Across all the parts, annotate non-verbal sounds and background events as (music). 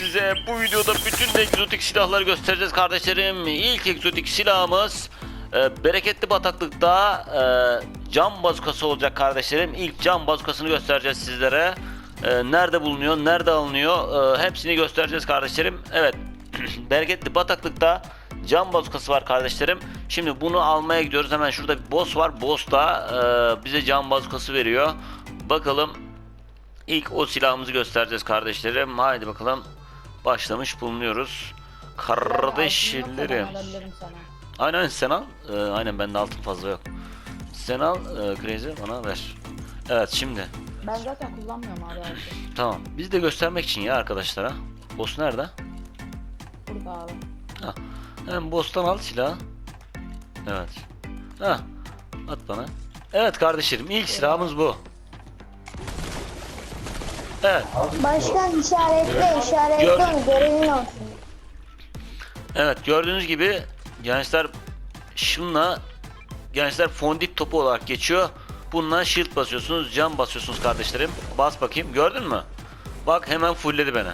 size bu videoda bütün egzotik silahları göstereceğiz kardeşlerim. İlk egzotik silahımız e, bereketli bataklıkta e, cam bazukası olacak kardeşlerim. İlk cam bazukasını göstereceğiz sizlere. E, nerede bulunuyor, nerede alınıyor e, hepsini göstereceğiz kardeşlerim. Evet (clears throat) bereketli bataklıkta cam bazukası var kardeşlerim. Şimdi bunu almaya gidiyoruz. Hemen şurada bir boss var. Boss da e, bize cam bazukası veriyor. Bakalım İlk o silahımızı göstereceğiz kardeşlerim. Haydi bakalım. Başlamış bulunuyoruz. Kardeşlerim. Aynen sen al. Ee, aynen bende altın fazla yok. Sen al e, Crazy bana ver. Evet şimdi. Ben zaten kullanmıyorum abi. (clears throat) Tamam. Biz de göstermek için ya arkadaşlara. Boss nerede? Burada abi. Ha. Hem boss'tan al silahı. Evet. Ha. At bana. Evet kardeşlerim ilk silahımız bu. Evet. Başkan işaretle işaretle Gör- onu görevin olsun. Evet gördüğünüz gibi gençler şunla gençler fondip topu olarak geçiyor. Bununla shield basıyorsunuz, cam basıyorsunuz kardeşlerim. Bas bakayım gördün mü? Bak hemen fullledi beni.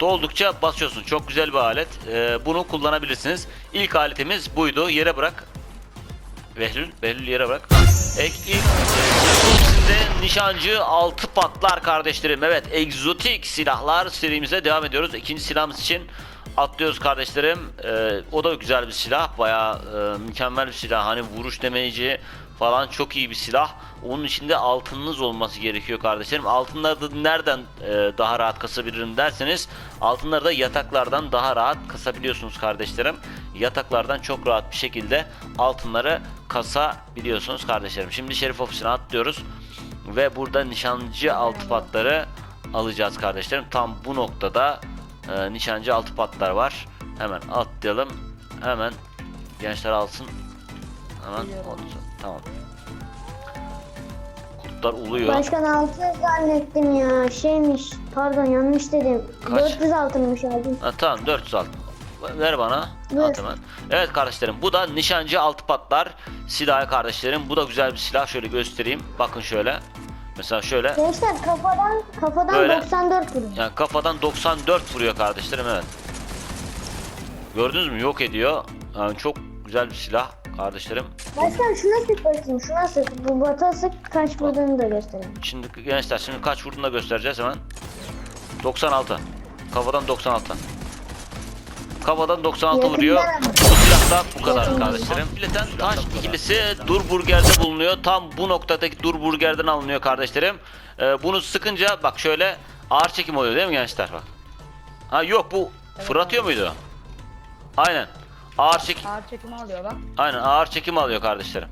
Doldukça basıyorsun. Çok güzel bir alet. Ee, bunu kullanabilirsiniz. İlk aletimiz buydu. Yere bırak. Behlül, Behlül yere bırak. Ek, ilk Şimdi nişancı altı patlar kardeşlerim. Evet egzotik silahlar serimize devam ediyoruz. İkinci silahımız için atlıyoruz kardeşlerim. Ee, o da güzel bir silah. Bayağı e, mükemmel bir silah. Hani vuruş demeyici falan çok iyi bir silah. Onun içinde altınınız olması gerekiyor kardeşlerim. Altınları da nereden e, daha rahat kasabilirim derseniz altınları da yataklardan daha rahat kasabiliyorsunuz kardeşlerim. Yataklardan çok rahat bir şekilde altınları kasabiliyorsunuz kardeşlerim. Şimdi şerif ofisine atlıyoruz ve burada nişancı altı patları alacağız kardeşlerim. Tam bu noktada e, nişancı altı patlar var. Hemen atlayalım. Hemen gençler alsın. Hemen oldu. Tamam. Kurtlar uluyor. Başkan altın zannettim ya. Şeymiş. Pardon yanlış dedim. Kaç? 400 altınmış abi. Ha, tamam 400 altın. Ver bana. Ver. At hemen. Evet kardeşlerim bu da nişancı altı patlar silahı kardeşlerim. Bu da güzel bir silah. Şöyle göstereyim. Bakın şöyle. Mesela şöyle. Gençler kafadan kafadan Böyle. 94 vurun. Yani kafadan 94 vuruyor kardeşlerim evet. Gördünüz mü? Yok ediyor. Yani çok güzel bir silah kardeşlerim. Başkan şuna sık bakayım. Şuna sık. Bu bata sık kaç vurduğunu da göstereyim. Şimdi gençler şimdi kaç vurduğunu da göstereceğiz hemen. 96. Kafadan 96. Kafadan 96 Yakından vuruyor. Bu silah da bu kadar kardeşlerim. Bileten taş ikilisi Durburger'de bulunuyor. Tam bu noktadaki Durburger'den alınıyor kardeşlerim. Ee, bunu sıkınca bak şöyle ağır çekim oluyor değil mi gençler bak. Ha yok bu fırlatıyor muydu? Aynen. Ağır çekim. Ağır çekimi alıyor bak. Aynen ağır çekim alıyor kardeşlerim.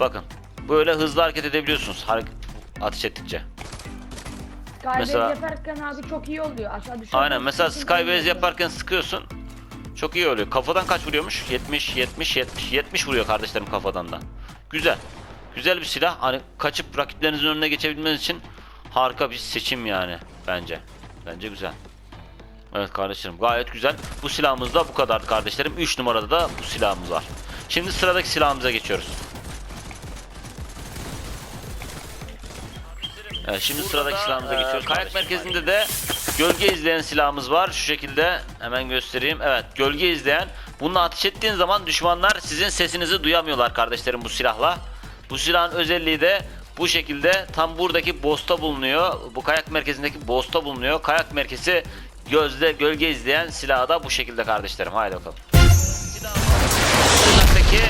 Bakın. Böyle hızlı hareket edebiliyorsunuz hareket ateş ettikçe. Skybase Mesela- yaparken abi çok iyi oluyor. Aşağı düşüyor. Aynen mesela Skybase yaparken sıkıyorsun. Çok iyi oluyor. Kafadan kaç vuruyormuş? 70, 70, 70. 70 vuruyor kardeşlerim kafadan da. Güzel. Güzel bir silah. Hani kaçıp rakiplerinizin önüne geçebilmeniz için harika bir seçim yani bence. Bence güzel. Evet kardeşlerim gayet güzel. Bu silahımız da bu kadar kardeşlerim. 3 numarada da bu silahımız var. Şimdi sıradaki silahımıza geçiyoruz. Evet, şimdi sıradaki silahımıza geçiyoruz. Kayak merkezinde de gölge izleyen silahımız var. Şu şekilde hemen göstereyim. Evet gölge izleyen. Bununla ateş ettiğin zaman düşmanlar sizin sesinizi duyamıyorlar kardeşlerim bu silahla. Bu silahın özelliği de bu şekilde tam buradaki boss'ta bulunuyor. Bu kayak merkezindeki boss'ta bulunuyor. Kayak merkezi gözde gölge izleyen silahı da bu şekilde kardeşlerim. Haydi bakalım. Silahındaki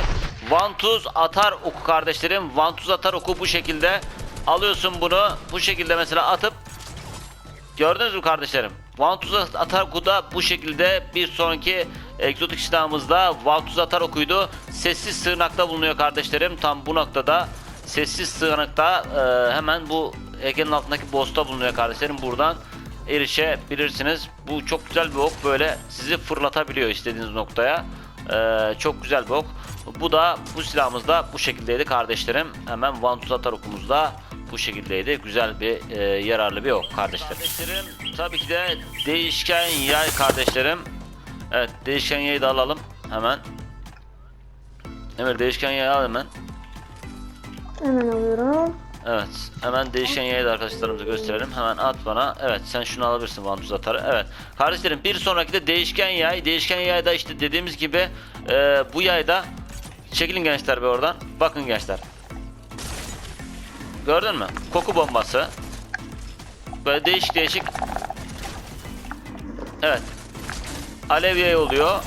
vantuz atar oku kardeşlerim. Vantuz atar oku bu şekilde. Alıyorsun bunu bu şekilde mesela atıp Gördünüz mü kardeşlerim? Vantuz atar oku da bu şekilde bir sonraki egzotik silahımızda Vantuz atar okuydu. Sessiz sığınakta bulunuyor kardeşlerim. Tam bu noktada sessiz sığınakta e, hemen bu heykelin altındaki boss'ta bulunuyor kardeşlerim. Buradan erişebilirsiniz. Bu çok güzel bir ok böyle sizi fırlatabiliyor istediğiniz noktaya. Ee, çok güzel bir ok. Bu da bu silahımız da bu şekildeydi kardeşlerim. Hemen vantuz atar okumuz da bu şekildeydi. Güzel bir e, yararlı bir ok kardeşlerim. Kardeşlerim tabii ki de değişken yay kardeşlerim. Evet değişken yayı da alalım hemen. Emir değişken yayı al hemen. Hemen alıyorum. Evet. Hemen değişen yayı da arkadaşlarımıza gösterelim. Hemen at bana. Evet sen şunu alabilirsin vantuz atarı. Evet. Kardeşlerim bir sonraki de değişken yay. Değişken yayda işte dediğimiz gibi e, bu yayda çekilin gençler be oradan. Bakın gençler. Gördün mü? Koku bombası. Böyle değişik değişik. Evet. Alev yay oluyor.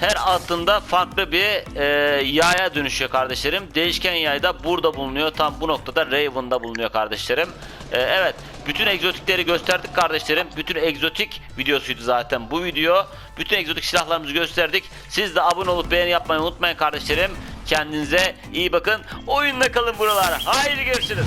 Her attığında farklı bir e, yaya dönüşüyor kardeşlerim. Değişken yay da burada bulunuyor. Tam bu noktada Raven'da bulunuyor kardeşlerim. E, evet. Bütün egzotikleri gösterdik kardeşlerim. Bütün egzotik videosuydu zaten bu video. Bütün egzotik silahlarımızı gösterdik. Siz de abone olup beğeni yapmayı unutmayın kardeşlerim. Kendinize iyi bakın. Oyunda kalın buralar. Haydi görüşürüz.